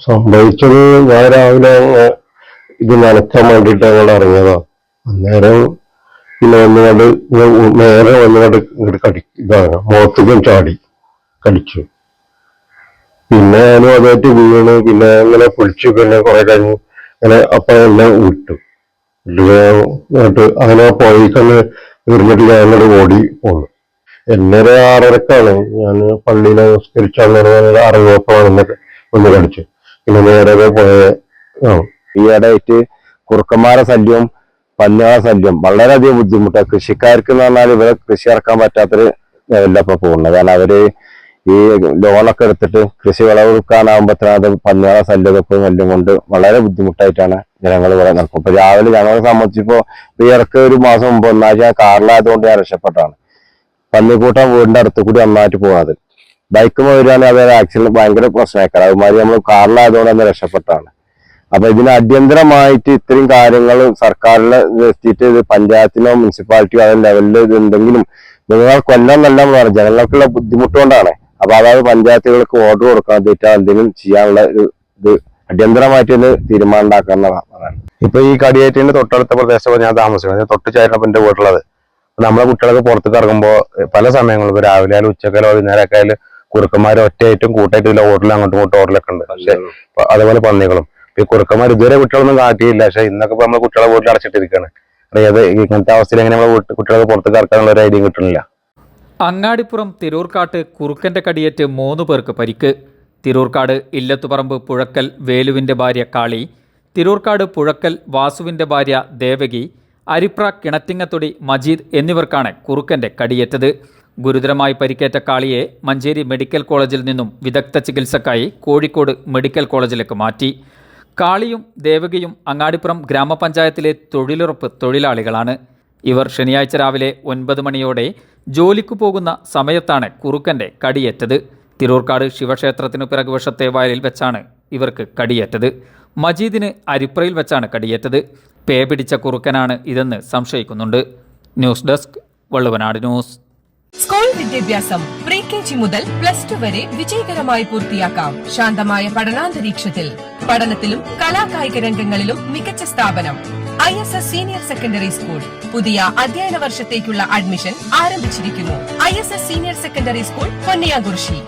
സംഭവിച്ചത് ഞാൻ രാവിലെ ഇത് നനയ്ക്കാൻ വേണ്ടിയിട്ട് ഞങ്ങൾ ഇറങ്ങിയതാ. അന്നേരം പിന്നെ വന്നുകൊണ്ട് നേരെ വന്നുകൊണ്ട് ഇങ്ങോട്ട് കടി ഇതാണ് മുഖത്തേക്കും ചാടി കടിച്ചു. പിന്നെ ഞാനും അതായിട്ട് വീണ് പിന്നെ അങ്ങനെ പൊളിച്ചു പിന്നെ കുറെ കഴിഞ്ഞ് അങ്ങനെ അപ്പൊ എല്ലാം വിട്ടു. എന്നിട്ട് അങ്ങനെ പോയിക്കന്ന് എറിഞ്ഞിട്ട് ഞാൻ അങ്ങോട്ട് ഓടി പോന്നു. എന്നൊരു ആറരക്കാണ്. ഞാൻ പള്ളിയിൽ നമസ്കരിച്ചാൽ അങ്ങനെ അറിഞ്ഞപ്പോഴാണ് എന്നൊക്കെ ഒന്ന് കടിച്ചു പിന്നെ നേരെ പോയ ആ. ഈയിടെയായിട്ട് കുറുക്കന്മാരെ ശല്യവും പന്നികളെ ശല്യം വളരെയധികം ബുദ്ധിമുട്ടാണ് കൃഷിക്കാർക്ക് എന്ന് പറഞ്ഞാൽ ഇവരെ കൃഷി ഇറക്കാൻ പറ്റാത്തൊരു ലെവലിലാണ് ഇപ്പൊ പോകുന്നത്. കാരണം അവർ ഈ ലോണൊക്കെ എടുത്തിട്ട് കൃഷി വിളവെടുക്കാനാകുമ്പോഴത്തേനത് പന്നികളെ ശല്യമൊക്കെ ശല്യം കൊണ്ട് വളരെ ബുദ്ധിമുട്ടായിട്ടാണ് ജനങ്ങൾ ഇവിടെ നടക്കും ഇപ്പൊ രാവിലെ ഞങ്ങളെ സംബന്ധിച്ചിപ്പോ ഇറക്ക ഒരു മാസം മുമ്പ് ഒന്നാഴ്ച കാറിലായതുകൊണ്ട് ഞാൻ രക്ഷപ്പെട്ടാണ്. പന്നിക്കൂട്ടം വീടിന്റെ അടുത്ത് കൂടി ഒന്നായിട്ട് പോകുന്നത് ബൈക്ക് വരികയാണെങ്കിൽ അത് ആക്സിഡന്റ് ഭയങ്കര പ്രശ്നമായിരിക്കും അതുമാതിരി നമ്മൾ കാറിലായതുകൊണ്ട് തന്നെ രക്ഷപ്പെട്ടാണ്. അപ്പൊ ഇതിന് അടിയന്തരമായിട്ട് ഇത്രയും കാര്യങ്ങൾ സർക്കാരിൽ എത്തിയിട്ട് ഇത് പഞ്ചായത്തിനോ മുനിസിപ്പാലിറ്റിയോ അതിന്റെ ലെവലിൽ ഇത് എന്തെങ്കിലും നിങ്ങൾ കൊല്ലം നല്ല ജനങ്ങൾക്കുള്ള ബുദ്ധിമുട്ടുകൊണ്ടാണ്. അപ്പൊ അതായത് പഞ്ചായത്തുകൾക്ക് ഓർഡർ കൊടുക്കാൻ തീറ്റാ എന്തെങ്കിലും ചെയ്യാനുള്ള ഒരു ഇത് അടിയന്തരമായിട്ട് ഇത് തീരുമാനം ഉണ്ടാക്കാവുന്നതാണ് ഇപ്പൊ ഈ കടിയേറ്റിന്റെ തൊട്ടടുത്ത പ്രദേശത്ത് ഞാൻ താമസിക്കുന്നത്. തൊട്ട് വീട്ടിലുള്ളത്. അപ്പൊ നമ്മളെ കുട്ടികളൊക്കെ പുറത്തേക്ക് ഇറങ്ങുമ്പോൾ പല സമയങ്ങളും ഇപ്പൊ രാവിലെ ആയാലും ഉച്ചക്കാലോ വൈകുന്നേരമൊക്കെ ആയാലും കുറുക്കന്മാർ ഒറ്റയായിട്ടും കൂട്ടായിട്ടും ഇല്ല ഓടലും അങ്ങോട്ടും ഇങ്ങോട്ടും ഓടലൊക്കെ ഉണ്ട്. പക്ഷെ അതേപോലെ പന്നികളും. ഈ കുറുക്കന്മാർ ഇതുവരെ കുട്ടികളൊന്നും കാട്ടിയില്ല. പക്ഷെ ഇന്നൊക്കെ ഇപ്പൊ നമ്മളെ കുട്ടികളെ വീട്ടിൽ അടച്ചിട്ടിരിക്കുകയാണ് ഏത് ഇങ്ങനത്തെ അവസ്ഥയിൽ എങ്ങനെ നമ്മളെ കുട്ടികളെ പുറത്തേക്ക് ഇറക്കാനുള്ള ഒരു ഐഡിയ കിട്ടുന്നില്ല. അങ്ങാടിപ്പുറം തിരൂർക്കാട്ട് കുറുക്കന്റെ കടിയേറ്റ് മൂന്ന് പേർക്ക് പരിക്ക്. തിരൂർക്കാട് ഇല്ലത്തുപറമ്പ് പുഴക്കൽ വേലുവിന്റെ ഭാര്യ കാളി. തിരൂർക്കാട് പുഴക്കൽ വാസുവിന്റെ ഭാര്യ ദേവകി. അരിപ്ര കിണറ്റിങ്ങത്തൊടി മജീദ് എന്നിവർക്കാണ് കുറുക്കന്റെ കടിയേറ്റത്. ഗുരുതരമായി പരിക്കേറ്റ കാളിയെ മഞ്ചേരി മെഡിക്കൽ കോളേജിൽ നിന്നും വിദഗ്ധ ചികിത്സക്കായി കോഴിക്കോട് മെഡിക്കൽ കോളേജിലേക്ക് മാറ്റി. കാളിയും ദേവകിയും അങ്ങാടിപ്പുറം ഗ്രാമപഞ്ചായത്തിലെ തൊഴിലുറപ്പ് തൊഴിലാളികളാണ്. ഇവർ ശനിയാഴ്ച രാവിലെ ഒൻപത് മണിയോടെ ജോലിക്കു പോകുന്ന സമയത്താണ് കുറുക്കന്റെ കടിയേറ്റത്. തിരൂർക്കാട് ശിവക്ഷേത്രത്തിനു പിറകു വശത്തെ വയലിൽ വെച്ചാണ് ഇവർക്ക് കടിയേറ്റത്. മജീദിന് അരിപ്രയിൽ വെച്ചാണ് കടിയേറ്റത്. പേ പിടിച്ച കുറുക്കനാണ് ഇതെന്ന് സംശയിക്കുന്നുണ്ട്. News desk Valluvanad news. School വിദ്യാഭ്യാസം പ്രീ കെ ജി മുതൽ പ്ലസ് ടു വരെ വിജയകരമായി പൂർത്തിയാക്കാം. ശാന്തമായ പഠനാന്തരീക്ഷത്തിൽ പഠനത്തിലും കലാകായിക രംഗങ്ങളിലും മികച്ച സ്ഥാപനം. I S S senior secondary school പുതിയ അധ്യയന വർഷത്തേക്കുള്ള അഡ്മിഷൻ ആരംഭിച്ചിരിക്കുന്നു. I S S senior secondary school Ponniyakurissi